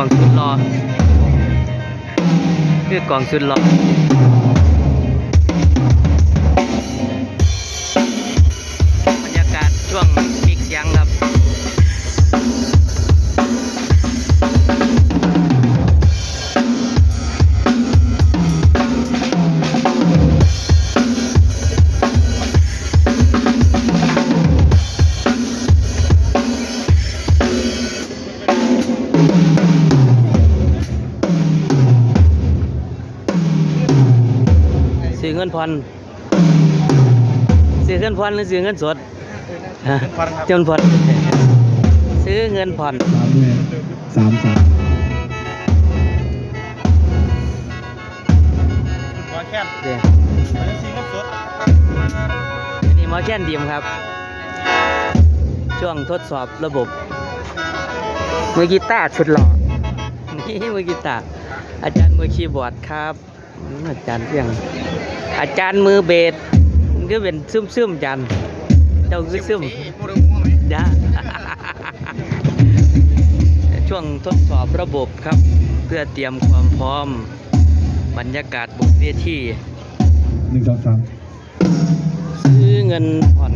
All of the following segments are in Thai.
กล่องสุดรอคือกล่องสุดรอ เงินผ่อนซื้อเงินผ่อนหรือซื้อเงินสดฮะเงินผ่อนซื้อเงินผ่อนสามเลยสามสามหัวแค้นเดี๋ยวมันจะซีน้ำสดอันนี้หมอแค่นดีมครับ ช่วงทดสอบระบบมือกีตาร์ชุดหล่อนี่มือกีตาร์อาจารย์มือคีย์บอร์ดครับอืมอาจารย์เพียง อาจารย์มือเบสมันก็เป็นซึมซึมๆอาจารย์เจ้าคือซึมพูดถึงหัวไหมจ้าช่วงทดสอบระบบครับ เพื่อเตรียมความพร้อม บรรยากาศบนเวทีหนึ่งสองสามซื้อเงินผ่อน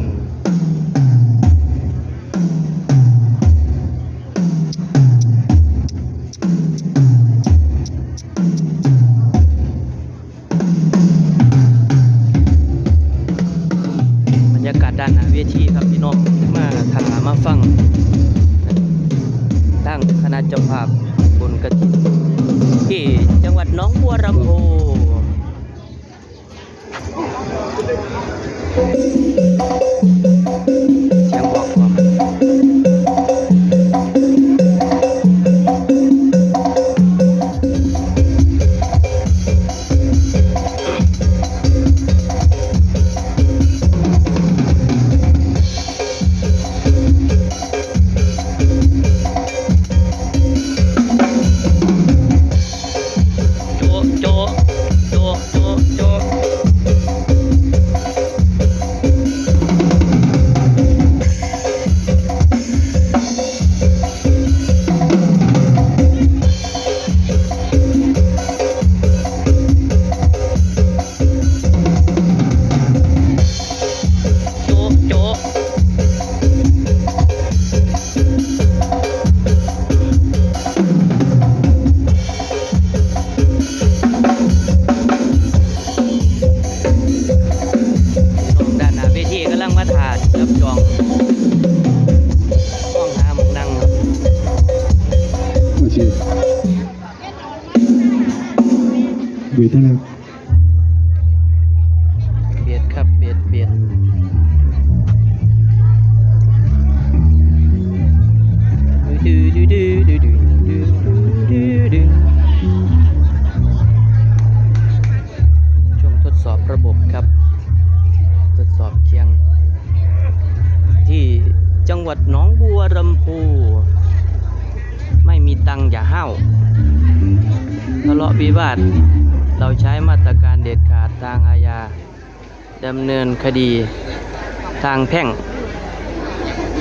그렇 죠. ดหนองบัวลำพู ไม่มีตังค์อย่าห้าวทะเลาะวิวาท เราใช้มาตรการเด็ดขาดทางอาญาดำเนินคดีทางแพ่ง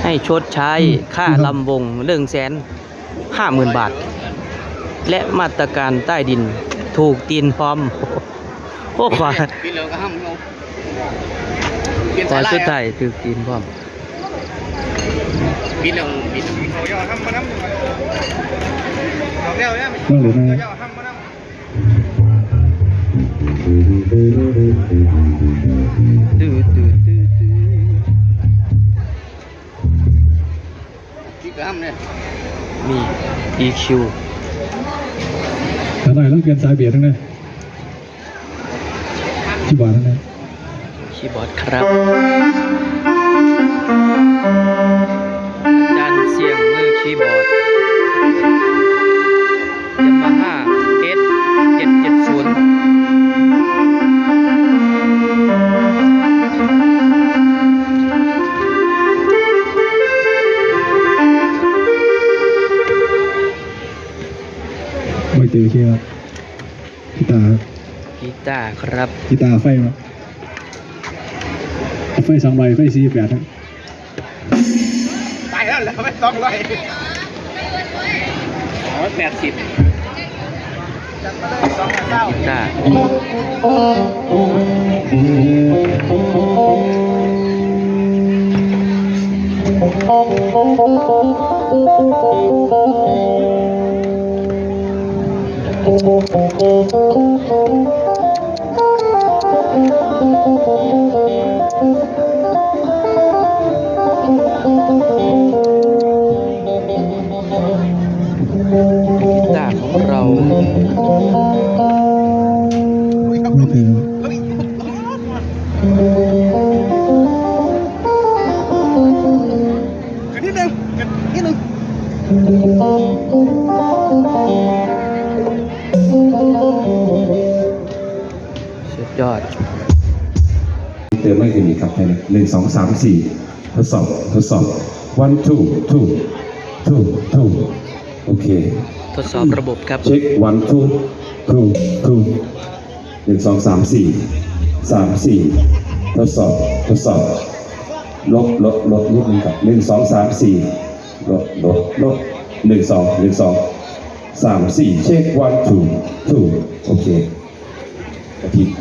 ให้ชดใช้ค่าลำวงหนึ่งแสนห้าหมื่นบาท และมาตรการใต้ดินถูกตีนพร้อมโอ้ขวาปีเหลืองก็ห้ามเอาเปลี่ยนขวาสายสุดไล่ท้ายถูกตีนพร้อม bilang bilang. Ini lebih. Tu tu tu tu. Kita ham ni. Ni EQ. ถ้าได้ต้องเปลี่ยนสายเบียดทั้งนั้นคีย์บอร์ดทั้งนั้นคีย์บอร์ดครับ คีย์บอร์ดยามาฮ่าเอสเจ็ดเจ็ดศูนย์ไม่ตื่นเชียวกีตาร์กีตาร์ครับกีตาร์ไฟมาไฟสองใบไฟสี่แปดครับ ไม่ต้องไล่แปดสิบจัดมาเลยสอ ไม่ตื่นกันนิดนึงกันนิดนึงสุดยอดเติมไม่ขึ้นอีกครับแค่นี้หนึ่งสองสามสี่ทดสอบทดสอบ one two two two two โอเค ทดสอบระบบครับ เช็ค one two two two หนึ่งสองสามสี่สามสี่ทดสอบทดสอบลดลดลดนิดนึงครับหนึ่งสองสามสี่ลดลดลดหนึ่งสองหนึ่งสองสามสี่เช็ค one two two โอเคอาทิตย์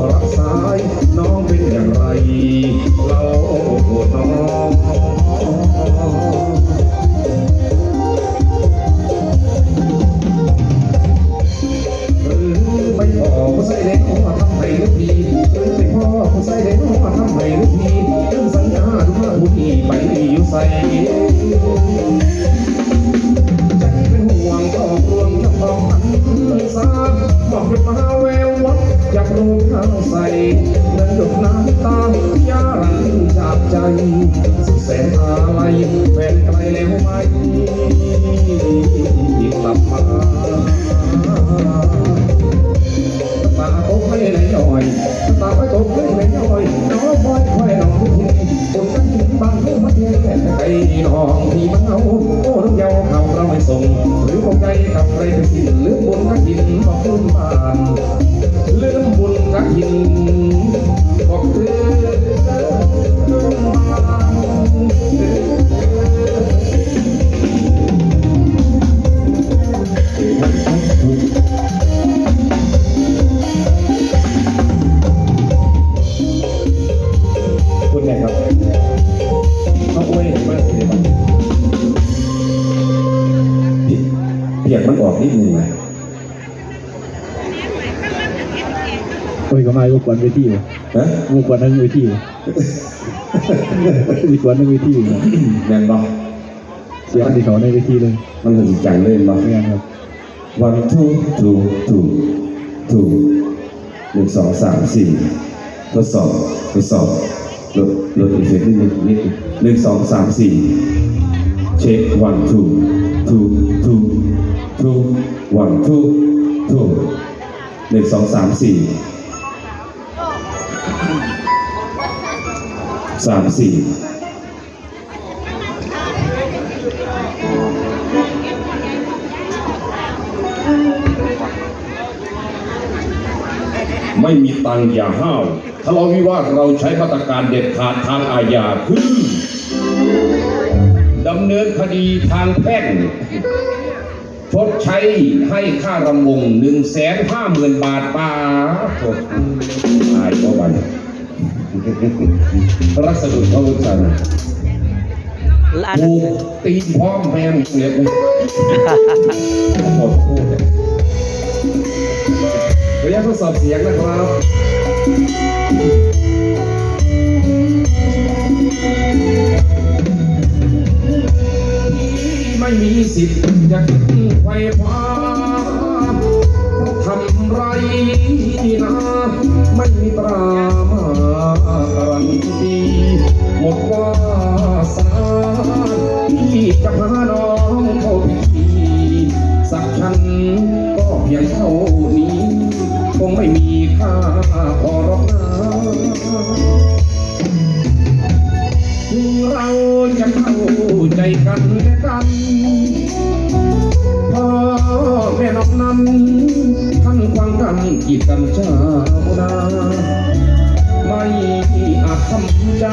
กรับสายน้องเป็นอย่างไร เราโกน้องหรือไปพ่อผู้ใส่เด็กหัวทำให้ลูกดีหรือไปพ่อผู้ใส่เด็กหัวทำให้ลูกดีเรื่องสัญญาดูว่าบุญนี้ไปอยู่ใส่ใจเป็นห่วงก็รวมจะบอกพันสามบอกเป็นมา ดินหยดน้ำตายารันจากใจ สุดแสนอะไรแฟนไกลแล้วไหมกลับมาตาตกไม่ไหนย่อยตาไปตกไม่ไหนย่อยน้องบอยคอยน้องผู้ทีคนกันหินบางผู้มาเทแต่ไก่น้องที่มันเอาโอ้น้องเยาวเขาเราไม่ส่ง เอาไว้มาเสียบ้างผิดเพียงมันออกนิดนึงนะโอ้ยก็มาก็กวนเวทีวะฮะกูกวนนั่งเวทีวะมีกวนนั่งเวทีอยู่นะแมนบอเสียงที่เขาในเวทีเลย มันถึงจังเลยบอไม่งั้นครับ one two two two two หนึ่งสองสามสี่ทดสอบทดสอบ ลดลดอีกเสียงนิดนึงนิดหนึ่งสองสามสี่เช็ค one two two two two one two two หนึ่งสองสามสี่สามสี่ไม่มีตังอย่าห้าว ทะเลาะวิวาทเราใช้มาตรการเด็ดขาดทางอาญาคือดำเนินคดีทางแพ่งชดใช้ให้ค่ารำวงหนึ่งแสนห้าหมื่นบาทป่าโถตายก็วันรัศดุพระวุฒิสันล้านถูกตีนพร้อมแม่งเลยหมดพูดเลยขออนุญาตทดสอบเสียงนะครับ ไม่มีสิทธิ์จะขึ้นไฟฟ้าทำไรนะไม่มีตรามาการันตีหมดวาสนาที่จะพาน้องเข้าพิธีสักชั้นก็เพียงเท่านี้ คงไม่มีค่าพอร ใจกันและกันพ่อแม่นอกนั้นท่านฟังกันกีดกันเช้านาไม่อาจทำใจ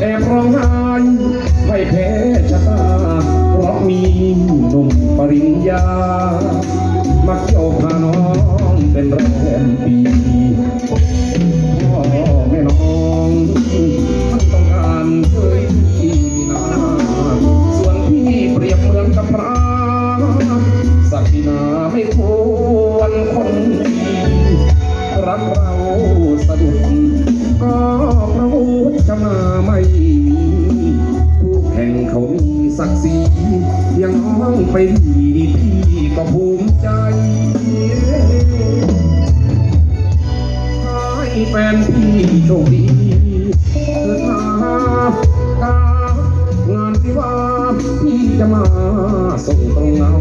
แอบร้องไห้ไม่แพ้ชะตา เพราะมีหนุ่มปริญญามาเกี่ยว มาไม่มีผู้แข่งเขามีศักดิ์ศรีเพียงน้องไปดีพี่ก็ภูมิใจให้แฟนพี่โชคดีเถิดนากางานที่ว่าพี่จะมาส่งตรงเอา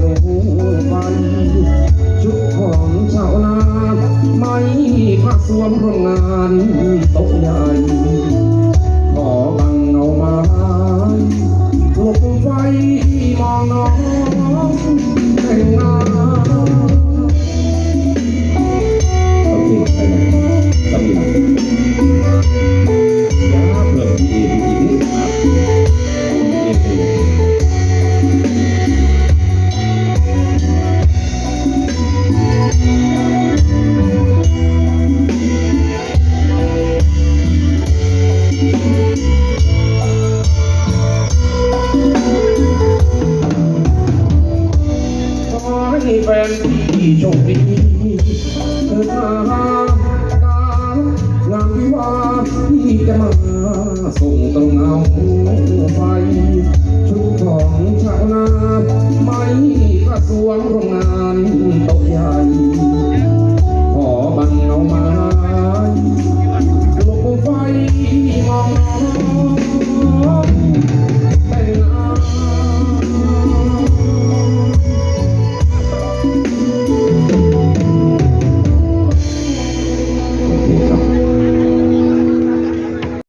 ไปชุดของชาวนาไม่พระสวมร่ม